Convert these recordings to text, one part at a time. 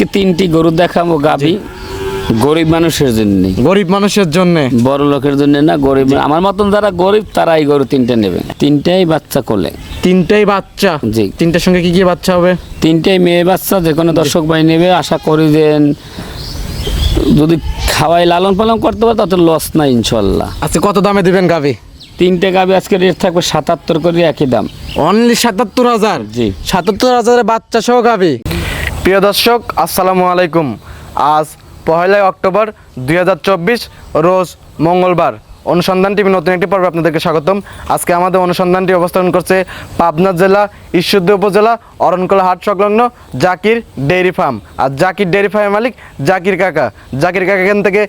আজকে তিনটি গরু দেখাবো গাবি। গরিব মানুষের জন্য। গরিব মানুষের জন্য। বড় লোকের জন্য না গরিব আমার মতন যারা গরিব তারা এই গরু তিনটে নেবে। তিনটাই বাচ্চা কোলে। তিনটাই বাচ্চা? জি। তিনটার সঙ্গে কি কি বাচ্চা হবে? তিনটাই মেয়ে বাচ্চা যে কোনো দর্শক ভাই নেবে আশা করি যে যদি খাওয়াই লালন পালন করতে পারে তাতে লস নাই ইনশাল্লাহ। আচ্ছা কত দামে দিবেন গাবি? তিনটে গাবি আজকে রেট থাকবে সাতাত্তর করে একই দাম। অনলি সাতাত্তর হাজার? জি। সাতাত্তর হাজারের বাচ্চা সহ গাবি? প্রিয় দর্শক আসসালামু আলাইকুম। আজ পহেলা অক্টোবর দু হাজার চব্বিশ রোজ মঙ্গলবার। অনুসন্ধান টিভি নতুন একটি পর্বে আপনাদেরকে স্বাগতম। আজকে আমাদের অনুসন্ধানটি অবস্থান করছে পাবনা জেলা ঈশ্বরদী উপজেলা অরণকলা হাট সংলগ্ন জাকির ডেইরি ফার্ম। আর জাকির ডেইরি ফার্মের মালিক জাকির কাকা। জাকির কাকা এখান থেকে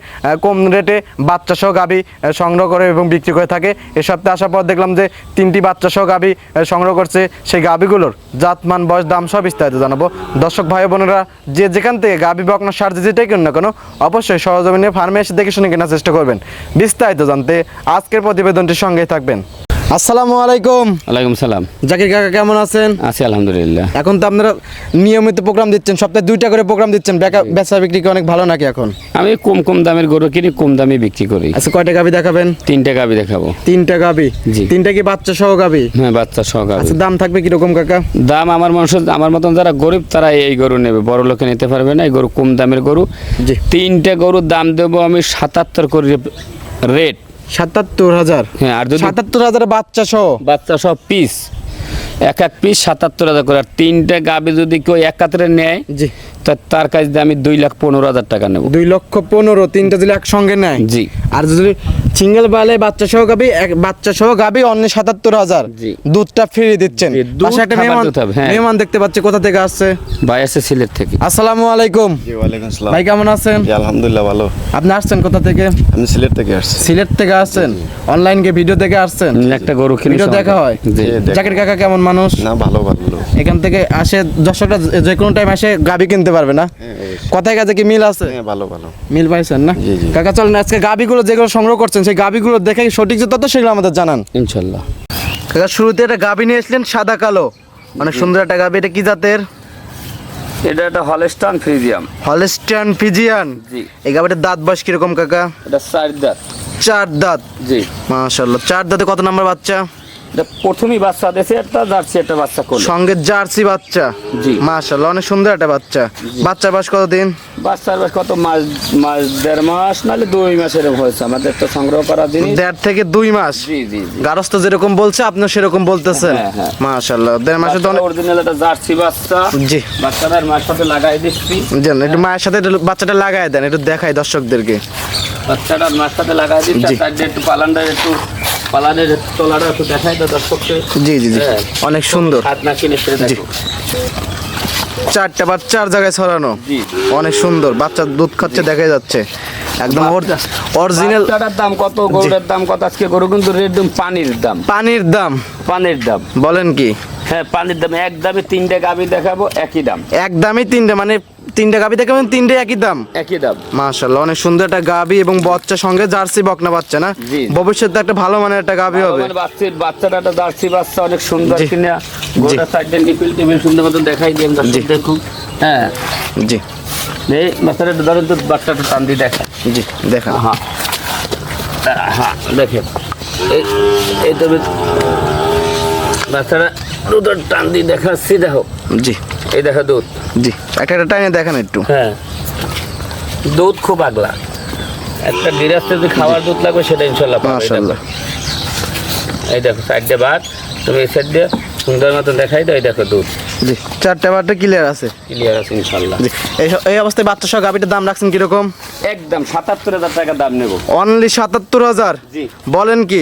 কম রেটে বাচ্চা সহ আহ, সংগ্রহ করে এবং বিক্রি করে থাকে। এ সপ্তাহে আসার পর দেখলাম যে তিনটি বাচ্চা সহ আহ, সংগ্রহ করছে সেই গাবিগুলোর জাতমান বয়স দাম সব বিস্তারিত জানাব। দর্শক ভাই বোনেরা যে যেখান থেকে গাবি বকনা সার যেটাই কিনুন না কেন অবশ্যই সরজমিনে ফার্মে এসে দেখে শুনে কেনার চেষ্টা করবেন। বিস্তারিত জানতে আজকের প্রতিবেদনটির সঙ্গে থাকবেন। আসসালামু আলাইকুম। ওয়ালাইকুম সালাম। জাকির কাকা কেমন আছেন? আছি আলহামদুলিল্লাহ। এখন তো আপনারা নিয়মিত প্রোগ্রাম দিচ্ছেন সপ্তাহে দুইটা করে প্রোগ্রাম দিচ্ছেন বেচা বিক্রি কি অনেক ভালো নাকি এখন? আমি কম কম দামের গরু কিনি কম দামে বিক্রি করি। আচ্ছা কয়টা গাবি দেখাবেন? তিনটে গাবি দেখাবো। তিনটা গাবি? জি। তিনটা কি বাচ্চা সহ গাবি? হ্যাঁ বাচ্চা সহ গাবি। আচ্ছা দাম থাকবে কীরকম কাকা? দাম আমার মানুষের আমার মতন যারা গরিব তারা এই গরু নেবে। বড় লোকে নিতে পারবে না এই গরু কম দামের গরু। জি। তিনটে গরুর দাম দেবো আমি সাতাত্তর করে রেট। সাতাত্তর হাজার। হ্যাঁ আর যদি সাতাত্তর হাজার বাচ্চা সহ। বাচ্চা সহ পিস এক এক পিস সাতাত্তর হাজার করে। আর তিনটে গাবি যদি কেউ একাত্রে নেয় জি। তা তার কাছ দিয়ে আমি দুই লাখ পনেরো হাজার টাকা নেব। দুই লক্ষ পনেরো তিনটা যদি একসঙ্গে নেয়। জি। আর যদি সিঙ্গেল বালে বাচ্চা সহ গাবি বাচ্চা সহ গাবি অন্য সাতাত্তর হাজার। দুধটা ফ্রি দিচ্ছেন। পাশে একটা মেহমান দিতে হবে, হ্যাঁ। মেহমান দেখতে পাচ্ছি কোথা থেকে আসছে? ভাই আছে সিলেট থেকে। আসসালামু আলাইকুম। ভাই কেমন আছেন? আলহামদুলিল্লাহ ভালো। আপনি আসছেন কোথা থেকে? আমি সিলেট থেকে আসছি। সিলেট থেকে আসছেন? অনলাইন কে ভিডিও থেকে আসছেন? একটা গরু কিনে ভিডিও দেখা হয়? জাকির কাকা কেমন মানুষ? না ভালো ভালো। এখান থেকে আসে দর্শকরা যে কোনো টাইম আসে গাবি কিনতে পারবে না? হ্যাঁ, কথায় কাছে কি মিল আছে? হ্যাঁ ভালো ভালো। মিল পাইছেন না? জি, জি। কাকা চলেন আজকে গাবিগুলো যেগুলো সংগ্রহ করছেন সেই গাবিগুলো দেখে সঠিক যে তথ্য সেগুলো আমাদের জানান। ইনশাল্লাহ। কাকা শুরুতে একটা গাবি নিয়ে এসলেন সাদা কালো। অনেক সুন্দর একটা গাবি এটা কি জাতের? এটা একটা হলস্টান ফ্রিজিয়াম হলস্টান ফ্রিজিয়ান? জি। এই গাবিটার দাঁত বাস কীরকম কাকা? এটা চার দাঁত। চার দাঁত। জি। মাশাল্লাহ চার দাঁতে কত নাম্বার বাচ্চা? প্রথমই বাচ্চা দিয়েছে একটা জার্সি একটা বাচ্চা করল সঙ্গে জার্সি বাচ্চা। জি। অনেক সুন্দর একটা বাচ্চা। বাচ্চা বয়স বাচ্চার বয়স কত? মাস মাস দেড় মাস দুই মাস এরকম হয়েছে। আমাদের তো সংগ্রহ করা জিনিস। দেড় থেকে দুই মাস? জি জি গারস্থ যেরকম বলছে আপনি সেরকম বলতেছেন। হ্যাঁ, হ্যাঁ। দেড় মাসে তো অরিজিনাল একটা জার্সি বাচ্চা। জি। বাচ্চাটার মার সাথে লাগাই দিচ্ছি জান একটু মায়ের সাথে বাচ্চাটা লাগাই দেন একটু দেখাই দর্শকদেরকে। বাচ্চাটার মার সাথে লাগাই দিচ্ছি তার একটু পালানটা একটু পালানের তলাটা একটু দেখাই তো দর্শককে। জি জি জি। হ্যাঁ। অনেক সুন্দর। হাত না কিনে ছেড়ে দেখো। চারটা বাচ্চার জায়গায় ছড়ানো। অনেক সুন্দর। বাচ্চা দুধ খাচ্ছে দেখা যাচ্ছে। একদম অরিজিনাল বাচ্চাটার দাম কত? গরুর দাম কত? আজকে গরু কিন্তু রেট দাম পানির দাম। পানির দাম। পানির দাম। বলেন কি? হ্যাঁ পানির দাম। এক দামে তিনটে গাবি দেখাবো একই দাম। এক দামই তিনটে। মানে তিনটে গাবি দেখে তিনটে একই দাম। একই দাম। মাশাল্লাহ অনেক সুন্দর একটা গাবি এবং বাচ্চা সঙ্গে জার্সি বকনা বাচ্চা না। ভবিষ্যতে একটা ভালো মানের একটা গাবি হবে। মানে বাচ্চার বাচ্চাটা একটা জার্সি বাচ্চা অনেক সুন্দর। কিনা। গোটা সাইডে নিপিল টিপিল সুন্দর মতো দেখাই দিন দর্শক দেখুন হ্যাঁ। জি। এই একটু ধরেন তো বাচ্চাটা টান দিয়ে দেখা জি দেখা হ্যাঁ। হ্যাঁ দেখেন। এই তবে বাচ্চাটা দুধের টান দিয়ে দেখাচ্ছি দেখো। জি। এই দেখো দুধ। জি। একটা একটা টাইনে দেখেন একটু। হ্যাঁ। দুধ খুব আগলা। একটা গৃহস্থ যদি খাওয়ার দুধ লাগবে সেটা ইনশাল্লাহ পাবে, এই দেখো। মাশাল্লাহ এই দেখো সাইডে ভাত তুমি এই সাইড দিয়ে সুন্দর মতো দেখাই দাও এই দেখো দুধ। জি। চারটা বারটা ক্লিয়ার আছে। ক্লিয়ার আছে ইনশাল্লাহ। জি। এই এই অবস্থায় বাচ্চা সহ গাবিটার দাম রাখছেন কীরকম? একদম সাতাত্তর হাজার টাকা দাম নেব। অনলি সাতাত্তর হাজার? জি। বলেন কি?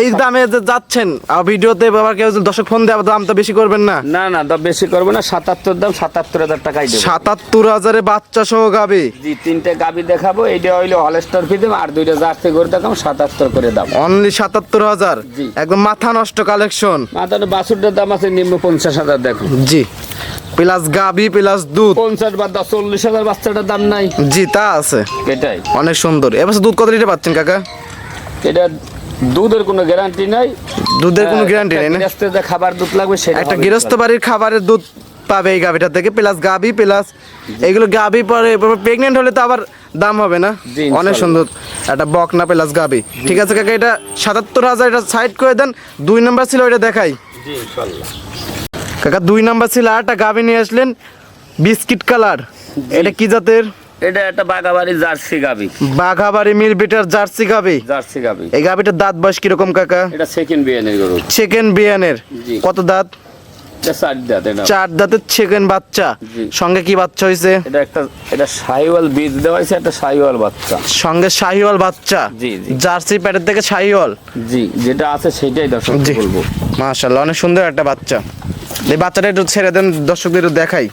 এই দামে যে যাচ্ছেন আর ভিডিওতে বাবা কেউ দর্শক ফোন দেয় দাম তো বেশি করবেন না? না না দাম বেশি করব না সাতাত্তর দাম সাতাত্তর হাজার টাকাই দেবো। সাতাত্তর হাজারে বাচ্চা সহ গাবি। জি তিনটে গাবি দেখাবো এইটা হইল হলস্টার ফি দেবো আর দুইটা জার্সি করে দেখাবো সাতাত্তর করে দাম। অনলি সাতাত্তর হাজার? জি। একদম মাথা নষ্ট কালেকশন মাথার বাসুরটার দাম আছে নিম্ন পঞ্চাশ হাজার দেখো। জি। প্লাস গাবি প্লাস দুধ। পঞ্চাশ বা দশ চল্লিশ হাজার বাচ্চাটার দাম নাই। জি তা আছে। এটাই। অনেক সুন্দর। এবার দুধ কত লিটার পাচ্ছেন কাকা? এটা দুধের কোনো গ্যারান্টি নাই। দুধের কোনো গ্যারান্টি নেই না? খাবার দুধ লাগবে সেটা একটা গৃহস্থ বাড়ির খাবারের দুধ পাবে এই গাভিটা থেকে প্লাস গাভি প্লাস এগুলো গাভি পরে প্রেগনেন্ট হলে তো আবার দাম হবে না? অনেক সুন্দর একটা বকনা প্লাস গাভি। ঠিক আছে কাকা এটা সাতাত্তর হাজার এটা সাইড করে দেন দুই নাম্বার ছিল ওইটা দেখাই। কাকা দুই নাম্বার ছিল আরেকটা গাভি নিয়ে আসলেন বিস্কিট কালার এটা কি জাতের? এটা একটা বাগাবাড়ি জার্সি গাবি। বাঘাবাড়ি মিল বিটার জার্সি গাভি জার্সি গাবি। এই গাভিটার দাঁত বয়স কীরকম কাকা? এটা সেকেন্ড বিয়ানের গরু। সেকেন্ড বিয়ানের। কত দাঁত? চার দাঁতের সেকেন্ড বাচ্চা। সঙ্গে কি বাচ্চা হয়েছে এটা একটা এটা সাইওয়াল বীজ দেওয়া হয়েছে একটা সাইওয়াল বাচ্চা। সঙ্গে শাহিওয়াল বাচ্চা। জি। জার্সি প্যাটের থেকে শাহিওয়াল? জি যেটা আছে সেটাই দর্শক বলব। মাশাল্লাহ অনেক সুন্দর একটা বাচ্চা। এই বাচ্চাটা একটু ছেড়ে দেন দর্শকদের দেখাই।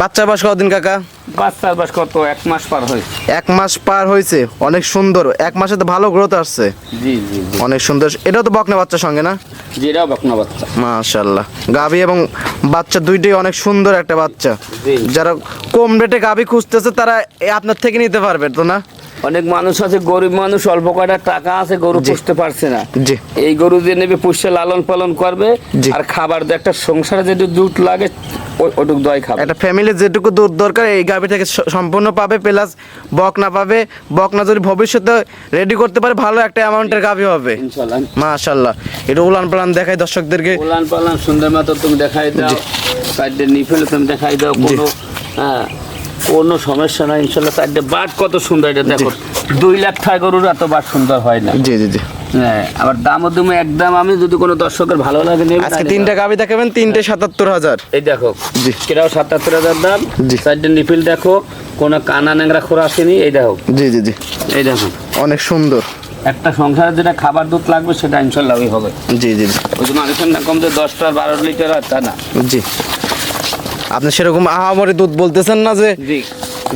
বাচ্চা বয়স কতদিন কাকা? বাচ্চার বয়স কত? এক মাস পার হয়েছে। এক মাস পার হয়েছে। অনেক সুন্দর। এক মাসে তো ভালো গ্রোথ আসছে। জি জি জি। অনেক সুন্দর। এটাও তো বকনা বাচ্চার সঙ্গে না? যেটাও বকনা বাচ্চা। মাশাল্লাহ গাভি এবং বাচ্চা দুইটাই অনেক সুন্দর একটা বাচ্চা। জি। যারা কম রেটে গাভি খুঁজতেছে তারা এ আপনার থেকে নিতে পারবে তো না? অনেক মানুষ আছে গরিব মানুষ অল্প কয়টা টাকা আছে গরু জি। পুষতে পারছে না। জি। এই গরু যে নেবে পুষে লালন পালন করবে জি। আর খাবার দিয়ে একটা সংসারে যেটু দুধ লাগে ওটুক দয় খাবে। একটা ফ্যামিলির যেটুকু দুধ দরকার এই গাভি থেকে সম্পূর্ণ পাবে প্লাস বকনা পাবে বকনা যদি ভবিষ্যতে রেডি করতে পারে ভালো একটা অ্যামাউন্টের গাভি হবে। মাশাল্লাহ। এটা উলান পালান দেখাই দর্শকদেরকে। উলান পালান সুন্দর মতো তুমি দেখাই দাও। সাইডে নিফেলে তুমি দেখাই দাও কোনো হ্যাঁ কোনো সমস্যা নাই ইনশাল্লাহ সাইডে বাট কত সুন্দর এটা দেখো। দুই লাখ টাকা গরুর এত বাট সুন্দর হয় না। জি জি জি। হ্যাঁ আবার দামও তুমি একদম আমি যদি কোনো দর্শকের ভালো লাগে নেবে আজকে তিনটা গাভি দেখাবেন তিনটে সাতাত্তর হাজার। এই দেখো জি। কেটাও সাতাত্তর হাজার দাম। জি। সাইডে নিপিল দেখো কোনো কানা ন্যাংরা খোরা আসেনি এই দেখো। জি জি জি। এই দেখো। অনেক সুন্দর। একটা সংসারে যেটা খাবার দুধ লাগবে সেটা ইনশাল্লাহ ওই হবে। জি জি জি। ওই যে মানুষের না কম যে দশটা বারো লিটার হয় তা না। জি। আপনি সেরকম আহামরি দুধ বলতেছেন না যে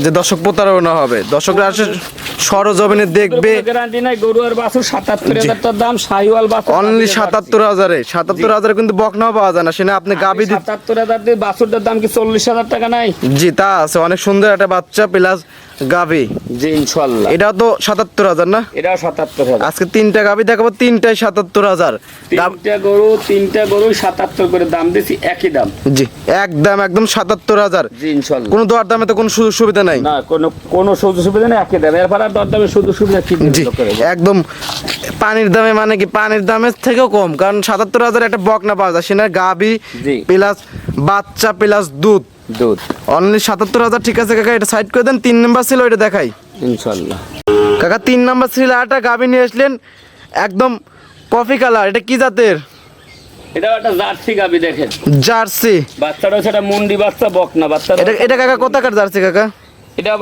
যে দর্শক প্রতারণা হবে। দর্শকরা আসে সরজমিনে দেখবে গ্যারান্টি নাই গরু আর বাছুর সাতাত্তর হাজার দাম শাহিওয়াল বাছুর অনলি সাতাত্তর হাজারে। সাতাত্তর হাজারে কিন্তু বকনাও পাওয়া যায় না সেটা আপনি গাবি দিতে সাতাত্তর হাজার দিয়ে বাছুরটার দাম কি চল্লিশ হাজার টাকা নাই? জি তা আছে। অনেক সুন্দর একটা বাচ্চা প্লাস গাবি জি ইনশাল্লাহ এটাও তো সাতাত্তর হাজার না? এটাও সাতাত্তর হাজার। আজকে তিনটা গাবি দেখাবো তিনটাই সাতাত্তর হাজার। তিনটা গরু তিনটা গরু সাতাত্তর করে দাম দিছি একই দাম। জি একদম একদম সাতাত্তর হাজার। জি ইনশাল্লাহ কোনো দর দামে তো কোনো সুযোগ সুবিধা নাই। না কোনো কোনো সুযোগ সুবিধা নেই একই দাম। এরপর আর দরদামে সুযোগ সুবিধা কি জি একদম পানির দামে মানে কি পানির দামের থেকেও কম কারণ সাতাত্তর হাজার একটা বকনা পাওয়া যায়। সেটা গাবি জি। প্লাস বাচ্চা প্লাস দুধ। দুধ। অনলি সাতাত্তর হাজার ঠিক আছে কাকা এটা সাইড করে দেন তিন নাম্বার ছিল ওইটা দেখাই। ইনশাল্লাহ। কাকা তিন নাম্বার ছিল আটা গাবি নিয়ে আসলেন একদম কফি কালার এটা কি জাতের? একটা জার্সি গাবি দেখেন। জার্সি। বাচ্চাটা সেটা মুন্ডি বাচ্চা বকনা বাচ্চা এটা এটা কাকা কোথাকার জার্সি কাকা? এটা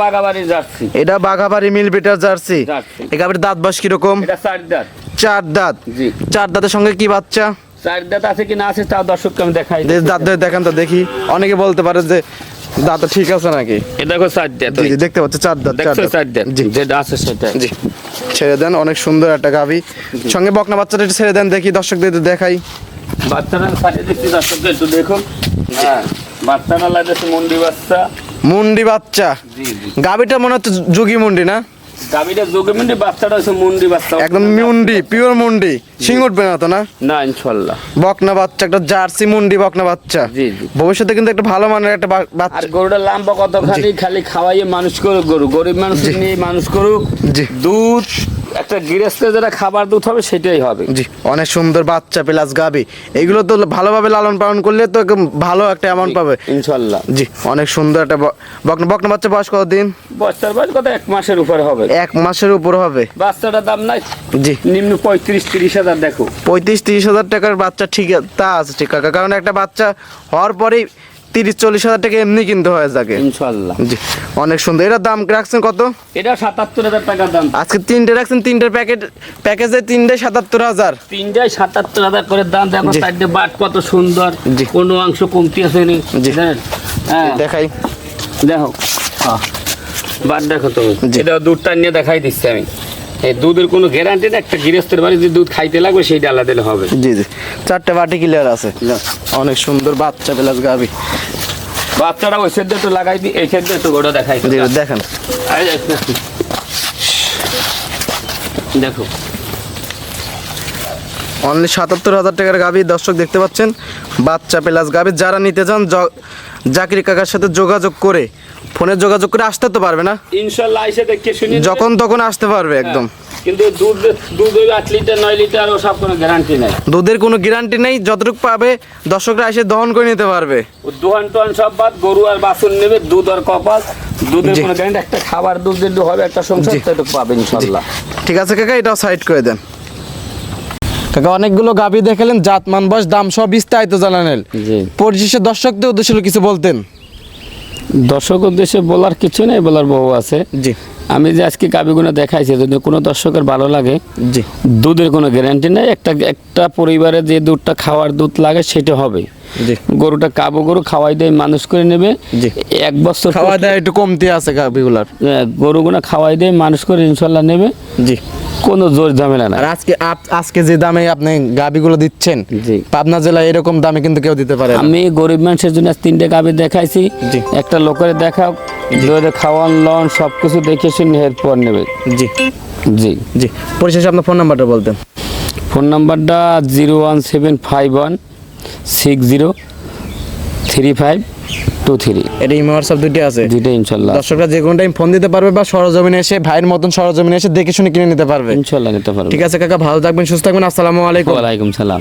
জার্সি। এটা বাঘাবাড়ি মিল বিটার জার্সি। জার্সি। এই গাবির দাঁত বাস কীরকম? এটা চার দাঁত। চার দাঁত। জি। চার দাঁতের সঙ্গে কি বাচ্চা? চার দাঁত আছে কি না আছে তাও দর্শককে আমি দেখাই। দাঁত দেখান তো দেখি। অনেকে বলতে পারে যে দাঁত ঠিক আছে নাকি? এ দেখো চার দাঁত জি জি দেখতে পাচ্ছি চার দাঁত চার দেখছ চার দাঁত। জি। যেটা আছে সেটা। জি। ছেড়ে দেন অনেক সুন্দর একটা গাভি। সঙ্গে বকনা বাচ্চাটা একটু ছেড়ে দেন দেখি দর্শকদের দেখাই। বাচ্চারা দর্শককে একটু দেখুন। হ্যাঁ বাচ্চারা লাগছে মুন্ডি বাচ্চা। মুন্ডি বাচ্চা। মনে হচ্ছে যুগি মুন্ডি না? বাচ্চাটা হচ্ছে মুন্ডি বাচ্চা। একদম মুন্ডি পিওর মুন্ডি। সিং উঠবে না তো না? না বকনা বাচ্চা একটা জার্সি মুন্ডি বকনা বাচ্চা। জি ভবিষ্যতে কিন্তু একটা ভালো মানের একটা বা- আর বাচ্চা গরুটা লম্বা কত খালি খালি খাওয়াইয়ে মানুষ করুক গরু। গরিব মানুষ নিয়ে মানুষ করুক। জি। দুধ একটা গৃহস্থে যেটা খাবার দুধ হবে সেটাই হবে। জি অনেক সুন্দর বাচ্চা প্লাস গাবি। এগুলো তো ভালোভাবে লালন পালন করলে তো একদম ভালো একটা অ্যামাউন্ট পাবে। ইনশাল্লাহ। জি অনেক সুন্দর একটা বকনা বকনা বাচ্চা বয়স কতদিন? বাচ্চার বয়স কত? এক মাসের উপরে হবে। এক মাসের উপর হবে। বাচ্চাটার দাম নাই? জি। নিম্ন পঁয়ত্রিশ তিরিশ হাজার দেখো। পঁয়ত্রিশ তিরিশ হাজার টাকার বাচ্চা ঠিক আছে, তা আছে ঠিক কাকা। কারণ একটা বাচ্চা হওয়ার পরেই তিরিশ চল্লিশ হাজার টাকা এমনি কিনতে হয় থাকে ইনশাল্লাহ জি অনেক সুন্দর। এটার দাম রাখছেন কত? এটা সাতাত্তর হাজার টাকার দাম। আজকে তিনটে রাখছেন তিনটের প্যাকেট প্যাকেজে তিনটে সাতাত্তর হাজার। তিনটায় সাতাত্তর হাজার করে দাম দেখো। সাইডে বাট কত সুন্দর। কোনো অংশ কমতি আছে নি? হ্যাঁ। দেখাই। দেখো। হ্যাঁ। বাট দেখো তুমি। এটা দুধটা নিয়ে দেখাই দিচ্ছি আমি। এই দুধের কোনো গ্যারান্টি না? একটা গৃহস্থের বাড়ি যে দুধ খাইতে লাগবে সেইটা আলাদা দিলে হবে। জি জি। চারটে বাটি ক্লিয়ার আছে। অনেক সুন্দর বাচ্চা প্লাস গাবি। বাচ্চারা ওই সেদ্ধ একটু লাগাই দিই এই সেদ্ধ একটু গোটা দেখাই দেখেন। দেখো। অনলি সাতাত্তর হাজার টাকার গাভি দর্শক দেখতে পাচ্ছেন? বাচ্চা প্লাস গাভি যারা নিতে চান জাকির কাকার সাথে যোগাযোগ করে ফোনে যোগাযোগ করে আসতে তো পারবে না। ইনশাল্লাহ এসে দেখে শুনি যখন তখন আসতে পারবে একদম। কিন্তু দুধ দুধ ওই আট লিটার নয় লিটার ও সব কোনো গ্যারান্টি নাই। দুধের কোনো গ্যারান্টি নেই যতটুকু পাবে দর্শকরা এসে দহন করে নিতে পারবে। দোহান টোহান সব বাদ গরু আর বাছুর নেবে দুধ আর কপাল। দুধের কোনো গ্যারান্টি একটা খাবার দুধ দিলে হবে একটা সংসার। তো পাবে ইনশাল্লাহ। ঠিক আছে কাকা এটাও সাইড করে দেন। কাকা অনেকগুলো গাভি দেখালেন জাতমান বয়স দাম সব বিস্তারিত জানালেন। জি। পরিশেষে দর্শকদের উদ্দেশ্য কিছু বলতেন। দর্শক উদ্দেশ্যে বলার কিছু নেই বলার বহু আছে। জি। আমি যে আজকে গাবিগুলো দেখাইছি যদি কোনো দর্শকের ভালো লাগে। জি। দুধের কোনো গ্যারান্টি নেই একটা একটা পরিবারে যে দুধটা খাওয়ার দুধ লাগে সেটা হবে। গরুটা কাবু গরু খাওয়াই দিয়ে মানুষ করে নেবে। জি। এক বছর খাওয়া দেয় একটু কমতি আছে গাভিগুলার গরুগুনা খাওয়াই দিয়ে মানুষ করে ইনশাল্লাহ নেবে। জি। কোনো জোর ঝামেলা না আর আজকে আপ- আজকে যে দামে আপনি গাভিগুলো দিচ্ছেন জি। পাবনা জেলায় এরকম দামে কিন্তু কেউ দিতে পারে না। আমি গরিব মানুষের জন্য আজ তিনটে গাবি দেখাইছি। জি। একটা লোকের দেখাও দুধে খাওয়ান লন সব কিছু দেখে শুনে এরপর নেবে। জি। জি। জি। পরিশেষে আপনার ফোন নাম্বারটা বলতেন। ফোন নাম্বারটা zero one seven five one six zero three five two three. এটা ইমো হোয়াটসঅ্যাপ দুইটা আছে। দুইটা ইনশাল্লাহ। দর্শকরা যে কোনো টাইম ফোন দিতে পারবে বা সরজমিনে এসে ভাইয়ের মতন সরজমিনে এসে দেখে শুনে কিনে নিতে পারবে। ইনশাল্লাহ নিতে পারবে। ঠিক আছে কাকা ভালো থাকবেন সুস্থ থাকবেন আসসালামু আলাইকুম। ওয়ালাইকুম সালাম।